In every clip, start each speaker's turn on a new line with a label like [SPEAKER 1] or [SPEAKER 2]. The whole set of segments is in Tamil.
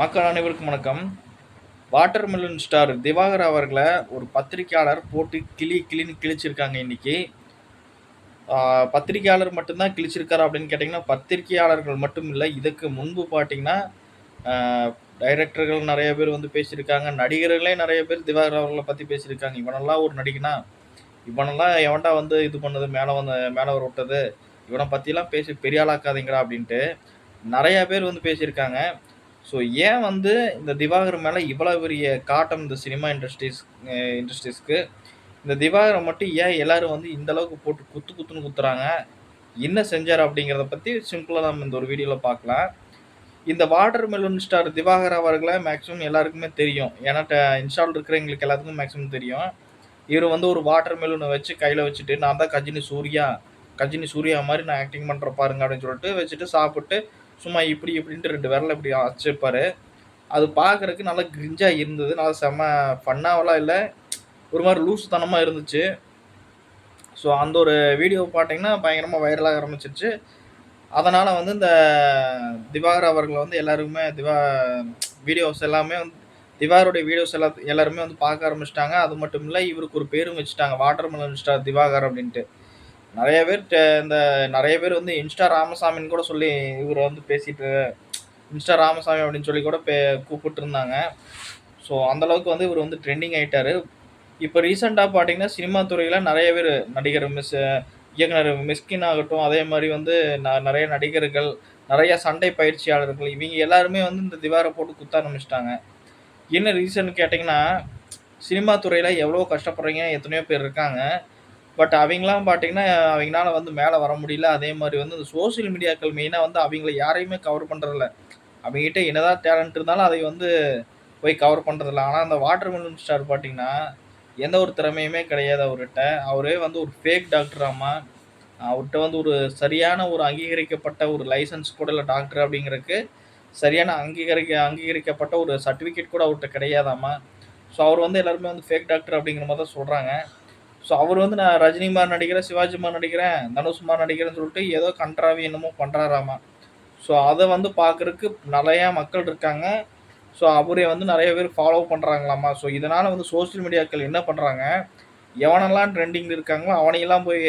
[SPEAKER 1] மக்கள் அனைவருக்கும் வணக்கம். வாட்டர் மெலன் ஸ்டார் திவாகர் அவர்களை ஒரு பத்திரிக்கையாளர் போட்டு கிளி கிளின்னு கிழிச்சிருக்காங்க இன்னைக்கு. பத்திரிகையாளர் பத்திரிக்கையாளர் மட்டும்தான் கிழிச்சிருக்காரு அப்படின்னு கேட்டிங்கன்னா பத்திரிக்கையாளர்கள் மட்டும் இல்லை. இதுக்கு முன்பு பார்த்தீங்கன்னா டைரக்டர்கள் நிறைய பேர் வந்து பேசியிருக்காங்க. நடிகர்களே நிறைய பேர் திவாகர் அவர்களை பற்றி பேசியிருக்காங்க. இவனெல்லாம் ஒரு நடிகனா? இவனெல்லாம் எவன்டா வந்து இது பண்ணது மேலே வந்து மேலே வர விட்டது? இவனை பற்றிலாம் பேசி பெரிய ஆளாக்காதீங்கடா அப்படின்ட்டு நிறைய பேர் வந்து பேசியிருக்காங்க. ஸோ ஏன் வந்து இந்த திவாகர் மேலே இவ்வளோ பெரிய காட்டம் இந்த சினிமா இண்டஸ்ட்ரீஸ் இண்டஸ்ட்ரீஸ்க்கு இந்த திவாகரை மட்டும் ஏன் எல்லாரும் வந்து இந்த அளவுக்கு போட்டு குத்து குத்துன்னு குத்துறாங்க? என்ன செஞ்சார் அப்படிங்கிறத பற்றி சிம்பிளாக நம்ம இந்த ஒரு வீடியோவில் பார்க்கலாம். இந்த வாட்டர் மெலூன் ஸ்டார் திவாகர் அவர்களை மேக்ஸிமம் எல்லாருக்குமே தெரியும். ஏன்னா இன்ஸ்டால் இருக்கிறவங்களுக்கு எல்லாத்துக்கும் மேக்ஸிமம் தெரியும். இவர் வந்து ஒரு வாட்டர் மெலூனை வச்சு கையில் வச்சுட்டு நான் தான் கஜினி சூர்யா கஜினி சூர்யா மாதிரி நான் ஆக்டிங் பண்ணுற பாருங்க அப்படின்னு சொல்லிட்டு வச்சுட்டு சாப்பிட்டு சும்மா இப்படி இப்படின்ட்டு ரெண்டு விரல இப்படி வச்சுருப்பாரு அது பார்க்குறதுக்கு நல்லா கிரிஞ்சாக இருந்தது. நல்லா செம்ம ஃபன்னாவெல்லாம் இல்லை. ஒரு மாதிரி லூஸ் தனமாக இருந்துச்சு. ஸோ அந்த ஒரு வீடியோ பார்த்தீங்கன்னா பயங்கரமாக வைரலாக ஆரம்பிச்சிருச்சு. அதனால் வந்து இந்த திவாகர் அவர்களை வந்து எல்லாருக்குமே திவா வீடியோஸ் எல்லாமே வந்து திவாகருடைய வீடியோஸ் எல்லா எல்லாருமே வந்து பார்க்க ஆரம்பிச்சிட்டாங்க. அது மட்டும் இல்லை இவருக்கு ஒரு பேரும் வச்சுட்டாங்க. வாட்டர் மெலன் ஸ்டார் திவாகர் அப்படின்ட்டு. நிறைய பேர் இந்த நிறைய பேர் வந்து இன்ஸ்டா ராமசாமின்னு கூட சொல்லி இவரை வந்து பேசிட்டு இன்ஸ்டா ராமசாமி அப்படின்னு சொல்லி கூட பே கூப்பிட்டு இருந்தாங்க ஸோ அந்தளவுக்கு வந்து இவர் வந்து ட்ரெண்டிங் ஆயிட்டாரு. இப்போ ரீசெண்டாக பார்த்தீங்கன்னா சினிமா துறையில் நிறைய பேர் நடிகர் மிஸ் இயக்குனர் மிஸ்கின் ஆகட்டும் அதே மாதிரி வந்து ந- நிறைய நடிகர்கள் நிறைய சண்டை பயிற்சியாளர்கள் இவங்க எல்லாருமே வந்து இந்த திவாரை போட்டு குத்த ஆரம்பிச்சிட்டாங்க. என்ன ரீசன் கேட்டிங்கன்னா சினிமா துறையில் எவ்வளோ கஷ்டப்படுறீங்க எத்தனையோ பேர் இருக்காங்க. பட் அவங்களாம் பார்த்தீங்கன்னா அவங்களால வந்து மேலே வர முடியல. அதே மாதிரி வந்து இந்த சோஷியல் மீடியாக்கள் மெயினாக வந்து அவங்கள யாரையுமே கவர் பண்ணுறதில்ல அவங்ககிட்ட என்னதான் டேலண்ட் இருந்தாலும் அதை வந்து போய் கவர் பண்ணுறதில்ல ஆனால் அந்த வாட்டர் மெலன் ஸ்டார் பார்த்தீங்கன்னா எந்த ஒரு திறமையுமே கிடையாது அவர்கிட்ட. அவரே வந்து ஒரு ஃபேக் டாக்டராமா அவர்கிட்ட வந்து ஒரு சரியான ஒரு அங்கீகரிக்கப்பட்ட ஒரு லைசன்ஸ் கூட இல்லை டாக்டர் அப்படிங்கிறதுக்கு சரியான அங்கீகரிக்க அங்கீகரிக்கப்பட்ட ஒரு சர்டிஃபிகேட் கூட அவர்கிட்ட கிடையாதாமா. ஸோ அவர் வந்து எல்லாருமே வந்து ஃபேக் டாக்டர் அப்படிங்கிற மாதிரி தான் சொல்கிறாங்க ஸோ அவர் வந்து நான் ரஜினிமார் நடிக்கிறேன் சிவாஜிமார் நடிக்கிறேன் தனுஷ்மார் நடிக்கிறேன்னு சொல்லிட்டு ஏதோ கன்றாவி என்னமோ பண்ணுறாராமா ஸோ அதை வந்து பார்க்குறக்கு நிறையா மக்கள் இருக்காங்க. ஸோ அவரே வந்து நிறைய பேர் ஃபாலோ பண்ணுறாங்களாமா ஸோ இதனால் வந்து சோஷியல் மீடியாக்கள் என்ன பண்ணுறாங்க எவனெல்லாம் ட்ரெண்டிங் இருக்காங்களோ அவனையெல்லாம் போய்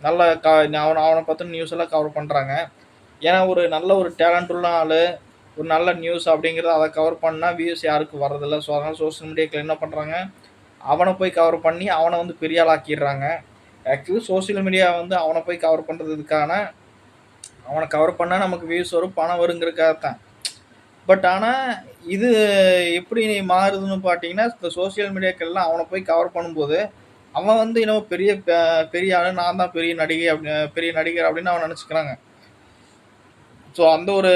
[SPEAKER 1] நல்ல க அவனை அவனை பார்த்து நியூஸ் எல்லாம் கவர் பண்ணுறாங்க ஏன்னா ஒரு நல்ல ஒரு டேலண்ட் உள்ள ஆள் ஒரு நல்ல நியூஸ் அப்படிங்கிறத அதை கவர் பண்ணால் வியூஸ் யாருக்கும் வரதில்லை ஸோ அதனால் சோஷியல் மீடியாக்கள் என்ன பண்ணுறாங்க அவனை போய் கவர் பண்ணி அவனை வந்து பெரிய ஆளாக்கிடுறாங்க. ஆக்சுவலி சோஷியல் மீடியா வந்து அவனை போய் கவர் பண்ணுறதுக்கான அவனை கவர் பண்ணால் நமக்கு வியூஸ் வரும் பணம் வருங்கிறதுக்காக தான். பட் ஆனால் இது எப்படி மாறுதுன்னு பார்த்தீங்கன்னா இந்த சோஷியல் மீடியாக்கள்லாம் அவனை போய் கவர் பண்ணும்போது அவன் வந்து இன்னும் பெரிய பெரிய ஆளு நான் தான் பெரிய நடிகை அப்படி பெரிய நடிகர் அப்படின்னு அவன் நினச்சிக்கிறாங்க. ஸோ அந்த ஒரு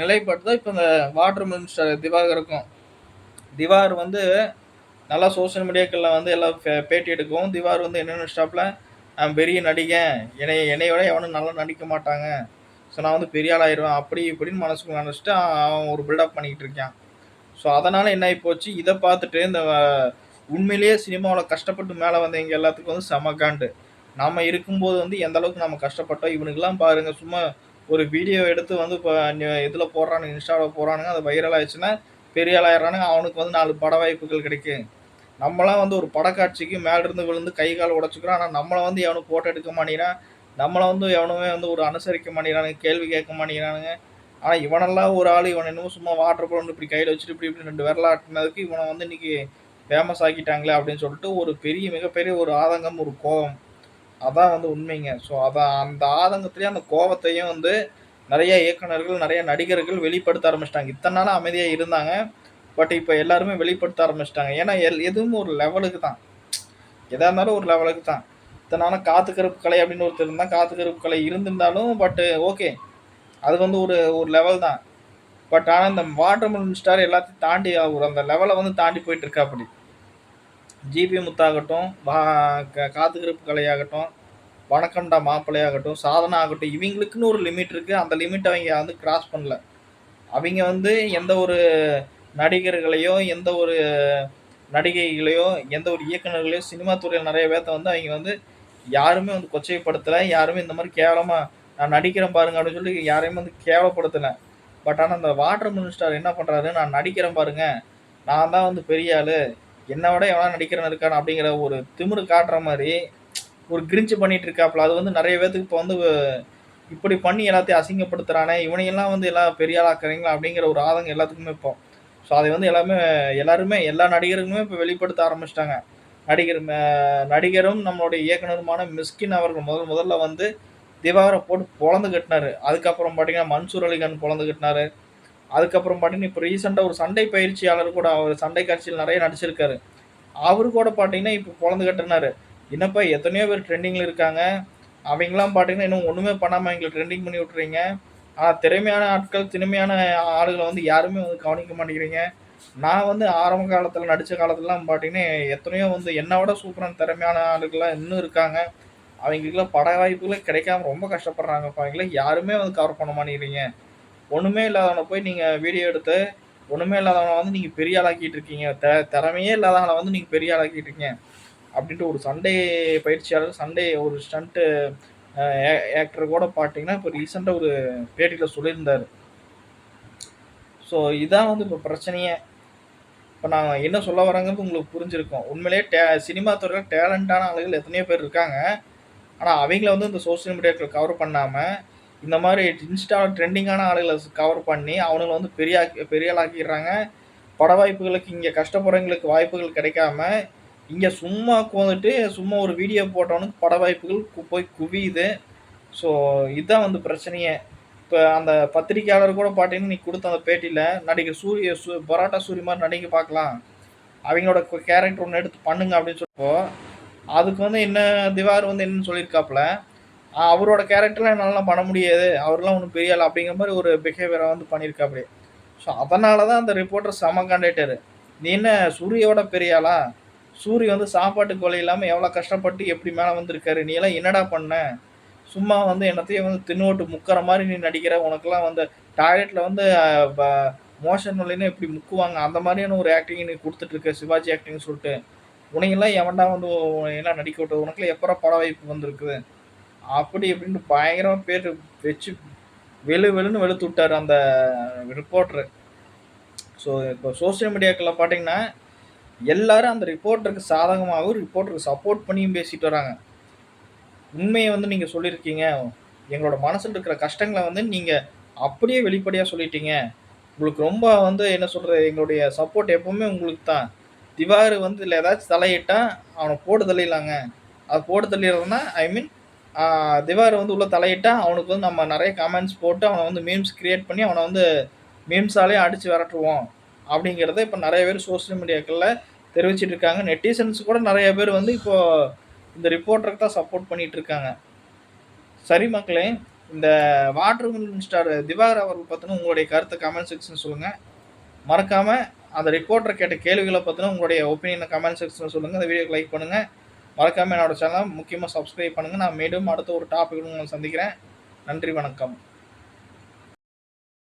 [SPEAKER 1] நிலைப்பாடு தான் இப்போ இந்த வாட்டர் மினிஸ்டர் திவாகருக்கும். திவாகர் வந்து நல்லா சோஷியல் மீடியாக்களில் வந்து எல்லாம் பேட்டி எடுக்கவும் திவார் வந்து என்னென்ன ஸ்டாப்பில் நான் பெரிய நடிகன். என்னை என்னை விட எவனும் நல்லா நடிக்க மாட்டாங்க. ஸோ நான் வந்து பெரிய ஆளாயிருவேன். அப்படி இப்படின்னு மனசுக்கு நினச்சிட்டு அவன் ஒரு பில்டப் பண்ணிக்கிட்டு இருக்கான். ஸோ அதனால் என்ன ஆகி போச்சு? இதை பார்த்துட்டு இந்த உண்மையிலேயே சினிமாவில் கஷ்டப்பட்டு மேலே வந்தவங்க எல்லாத்துக்கும் வந்து செமக்காண்டு காண்டு. நாம் இருக்கும்போது வந்து எந்த அளவுக்கு நம்ம கஷ்டப்பட்டோம்? இவனுக்கெல்லாம் பாருங்கள் சும்மா ஒரு வீடியோ எடுத்து வந்து இப்போ இதில் போடுறானுங்க இன்ஸ்டாவில் போடுறானுங்க அது வைரல் ஆயிடுச்சுன்னா பெரிய ஆளாயிடுறானுங்க அவனுக்கு வந்து நாலு பட வாய்ப்புகள் கிடைக்கும். நம்மளாம் வந்து ஒரு படக்காட்சிக்கு மேலிருந்து விழுந்து கை கால் உடச்சிக்கிறோம். ஆனால் நம்மளை வந்து எவனும் ஃபோட்டோ எடுக்க மாட்டேங்கிறான் நம்மளை வந்து எவனுமே வந்து ஒரு அனுசரிக்க மாட்டேங்கிறானுங்க கேள்வி கேட்க மாட்டேங்கிறானுங்க. ஆனால் இவனெல்லாம் ஒரு ஆள் இவன் என்னமோ சும்மா வாட்டர் பலூன் இப்படி கையில் வச்சுட்டு இப்படி இப்படி ரெண்டு விரல ஆட்டினதுக்கு இவனை வந்து இன்னைக்கு ஃபேமஸ் ஆக்கிட்டாங்களே அப்படின்னு சொல்லிட்டு ஒரு பெரிய மிகப்பெரிய ஒரு ஆதங்கம் ஒரு கோபம். அதான் வந்து உண்மைங்க. ஸோ அதான் அந்த ஆதங்கத்துலேயும் அந்த கோபத்தையும் வந்து நிறைய இயக்குனர்கள் நிறைய நடிகர்கள் வெளிப்படுத்த ஆரம்பிச்சிட்டாங்க. இத்தனை நாள் அமைதியாக இருந்தாங்க. பட் இப்போ எல்லாருமே வெளிப்படுத்த ஆரம்பிச்சிட்டாங்க. ஏன்னா எல் எதுவும் ஒரு லெவலுக்கு தான். எதாக இருந்தாலும் ஒரு லெவலுக்கு தான். இத்தனை நாளும் காத்து கருப்பு கலை அப்படின்னு ஒருத்தர் இருந்தால் காத்து கருப்பு கலை இருந்திருந்தாலும் பட்டு ஓகே அது வந்து ஒரு ஒரு லெவல் தான். பட் ஆனால் இந்த வாட்டர் மெலன் ஸ்டார் எல்லாத்தையும் தாண்டி ஒரு அந்த லெவலை வந்து தாண்டி போயிட்டு இருக்கா அப்படி ஜிபி முத்தாகட்டும் வா காத்து கருப்பு கலையாகட்டும் வணக்கம்டா மாப்பிள்ளையாகட்டும் சாதனை ஆகட்டும் இவங்களுக்குன்னு ஒரு லிமிட் இருக்குது அந்த லிமிட் அவங்க வந்து கிராஸ் பண்ணல. அவங்க வந்து எந்த ஒரு நடிகர்களையோ எந்த ஒரு நடிகைகளையோ எந்த ஒரு இயக்குனர்களையோ சினிமா துறையில் நிறைய பேர்த்த வந்து அவங்க வந்து யாருமே வந்து கொச்சைப்படுத்தலை யாருமே இந்த மாதிரி கேவலமாக நான் நடிக்கிறேன் பாருங்க அப்படின்னு சொல்லி யாரையுமே வந்து கேவலப்படுத்தலை பட் ஆனால் அந்த வாட்டர் மினிஸ்டர் என்ன பண்ணுறாரு நான் நடிக்கிறேன் பாருங்க. நான் தான் வந்து பெரிய ஆள் என்னை விட எவனா நடிக்கிறேன் இருக்கான் அப்படிங்கிற ஒரு திமிரு காட்டுற மாதிரி ஒரு கிரிஞ்சு பண்ணிட்டு இருக்காப்புல அது வந்து நிறைய பேத்துக்கு இப்போ வந்து இப்படி பண்ணி எல்லாத்தையும் அசிங்கப்படுத்துறானே, இவனையெல்லாம் வந்து எல்லாம் பெரிய ஆளாக்குறீங்களா அப்படிங்கிற ஒரு ஆதங்கம் எல்லாத்துக்குமே இப்போ. ஸோ அதை வந்து எல்லாமே எல்லாருமே எல்லா நடிகருமே இப்போ வெளிப்படுத்த ஆரம்பிச்சிட்டாங்க நடிகர் நடிகரும் நம்மளுடைய இயக்குனருமான மிஸ்கின் அவர்கள் முதல் முதல்ல வந்து திவாகரை போட்டு பொளந்து கட்டினாரு அதுக்கப்புறம் பார்த்தீங்கன்னா, மன்சூர் அலிகான் பொளந்து கட்டினாரு அதுக்கப்புறம் பார்த்தீங்கன்னா, இப்போ ரீசெண்டாக ஒரு சண்டை பயிற்சியாளர் கூட அவர் சண்டை காட்சியில் நிறைய நடிச்சிருக்காரு. அவரு கூட பார்த்தீங்கன்னா, இப்போ பொளந்து கட்டுனாரு. என்னப்பா எத்தனையோ பேர் ட்ரெண்டிங்கில் இருக்காங்க. அவங்களாம் பார்த்தீங்கன்னா, இன்னும் ஒன்றுமே பண்ணாமல் எங்கள ட்ரெண்டிங் பண்ணி விட்றீங்க ஆனால் திறமையான ஆட்கள், திறமையான ஆளுகளை வந்து யாருமே வந்து கவனிக்க மாட்டேங்கிறீங்க. நான் வந்து ஆரம்ப காலத்தில் நடித்த காலத்துலலாம் பார்த்தீங்கன்னா, எத்தனையோ வந்து என்னை விட சூப்பரான திறமையான ஆளுகள்லாம் இன்னும் இருக்காங்க. அவங்களுக்குலாம் பட வாய்ப்புகளே கிடைக்காம ரொம்ப கஷ்டப்படுறாங்கப்பா. அவங்கள யாருமே வந்து கவர் பண்ண மாட்டேங்கிறீங்க. ஒன்றுமே இல்லாதவனை போய் நீங்கள் வீடியோ எடுத்து, ஒன்றுமே இல்லாதவனை வந்து நீங்கள் பெரிய ஆளாக்கிட்டு இருக்கீங்க. த திறமையே இல்லாதவனை வந்து நீங்கள் பெரிய ஆளாக்கிட்டு இருக்கீங்க. அப்படின்ட்டு ஒரு சண்டை பயிற்சியாளர், சண்டை ஒரு ஸ்டண்ட்டு ஆக்டர் கூட பார்த்தீங்கன்னா, இப்போ ரீசெண்டாக ஒரு பேட்டியில் சொல்லியிருந்தார் ஸோ இதான் வந்து இப்போ பிரச்சனையே. இப்போ நான் என்ன சொல்ல வரேங்கிறது உங்களுக்கு புரிஞ்சிருக்கோம் உண்மையிலேயே டே சினிமா துறையில் டேலண்டான ஆளுகள் எத்தனையோ பேர் இருக்காங்க. ஆனால் அவங்கள வந்து இந்த சோசியல் மீடியாக்கள் கவர் பண்ணாமல் இந்த மாதிரி இன்ஸ்டா ட்ரெண்டிங்கான ஆளுகளை கவர் பண்ணி, அவனுங்களை வந்து பெரிய ஆக் பெரிய ஆளாக்கிடுறாங்க. பட வாய்ப்புகளுக்கு இங்கே கஷ்டப்படுறவங்களுக்கு வாய்ப்புகள் கிடைக்காம, இங்கே சும்மா உட்காந்துட்டு, சும்மா ஒரு வீடியோ போட்டவனுக்கு பட வாய்ப்புகள் கு போய் குவியுது. ஸோ இதுதான் வந்து பிரச்சனையே. இப்போ அந்த பத்திரிக்கையாளர் கூட பார்த்தீங்கன்னா, நீ கொடுத்த அந்த பேட்டியில் நடிகர் சூரிய சு பரோட்டா சூரிய மாதிரி நடிக்க பார்க்கலாம். அவங்களோட கேரக்டர் ஒன்று எடுத்து பண்ணுங்க அப்படின்னு சொல்லப்போ அதுக்கு வந்து என்ன திவார் வந்து என்னன்னு சொல்லியிருக்காப்புல அவரோட கேரக்டர்லாம் என்னாலலாம் பண்ண முடியாது. அவர்லாம் ஒன்றும் பெரிய ஆள் அப்படிங்கிற மாதிரி ஒரு பிஹேவியரை வந்து பண்ணியிருக்காப்படி. ஸோ அதனால தான் அந்த ரிப்போர்ட்டர் செம கண்டக்டர் நீ என்ன சூரியோட பெரிய ஆளா? சூரி வந்து சாப்பாட்டுக்கு வழி இல்லாமல் எவ்வளோ கஷ்டப்பட்டு எப்படி மேலே வந்திருக்காரு. நீ எல்லாம் என்னடா பண்ண? சும்மா வந்து என்னத்தையும் வந்து தின்னோட்டு முக்கிற மாதிரி நீ நடிக்கிற. உனக்கெல்லாம் வந்து டாய்லெட்டில் வந்து ப மோஷன் வரலைன்னா எப்படி முக்குவாங்க. அந்த மாதிரியான ஒரு ஆக்டிங் நீ கொடுத்துட்ருக்க சிவாஜி ஆக்டிங்னு சொல்லிட்டு உனையெல்லாம் எவன்டா வந்து என்ன நடிக்க விட்டது? உனக்குலாம் எப்போ பட வாய்ப்பு வந்திருக்குது? அப்படி இப்படின்னு பயங்கரமாக பேர் வச்சு வெளு வெளுன்னு வெளுத்து விட்டாரு அந்த ரிப்போர்ட்ரு ஸோ இப்போ சோசியல் மீடியாக்கள்ல பார்த்தீங்கன்னா, எல்லாரும் அந்த ரிப்போர்ட்டருக்கு சாதகமாகவும் ரிப்போர்ட்டருக்கு சப்போர்ட் பண்ணியும் பேசிட்டு வராங்க. உண்மையை வந்து நீங்கள் சொல்லியிருக்கீங்க. எங்களோட மனசில் இருக்கிற கஷ்டங்களை வந்து நீங்கள் அப்படியே வெளிப்படையாக சொல்லிட்டீங்க. உங்களுக்கு ரொம்ப வந்து என்ன சொல்கிறது எங்களுடைய சப்போர்ட் எப்போவுமே உங்களுக்கு தான். திவாகர் வந்து இதில் ஏதாச்சும் தலையிட்டால் அவனை போட்டு தள்ளிடலாங்க. அது போட்டு தள்ளிடுறதுன்னா ஐ மீன் ஆ திவாகர் வந்து உள்ளே தலையிட்டால் அவனுக்கு வந்து நம்ம நிறைய கமெண்ட்ஸ் போட்டு, அவனை வந்து மீம்ஸ் கிரியேட் பண்ணி, அவனை வந்து மீம்ஸாலே அடித்து விரட்டுவோம். அப்படிங்கிறத இப்போ நிறைய பேர் சோசியல் மீடியாக்களில் தெரிவிச்சுட்டு இருக்காங்க. நெட்டிசன்ஸ் கூட நிறைய பேர் வந்து இப்போ இந்த ரிப்போர்ட்டருக்கு தான் சப்போர்ட் பண்ணிட்டு இருக்காங்க. சரி மக்களே, இந்த வாட்டர் மெலன் ஸ்டார் திவாகர் அவர்கள் பத்தின உங்களுடைய கருத்தை கமெண்ட் செக்ஷன் சொல்லுங்கள் மறக்காமல் அந்த ரிப்போர்ட்டர் கேட்ட கேள்விகளை பத்தின உங்களுடைய ஒப்பீனியனை கமெண்ட் செக்ஷனில் சொல்லுங்கள் இந்த வீடியோக்கு லைக் பண்ணுங்கள் மறக்காமல் என்னோட சேனலை முக்கியமாக சப்ஸ்கிரைப் பண்ணுங்கள் நான் மீண்டும் அடுத்த ஒரு டாபிக் உங்களை சந்திக்கிறேன். நன்றி, வணக்கம்.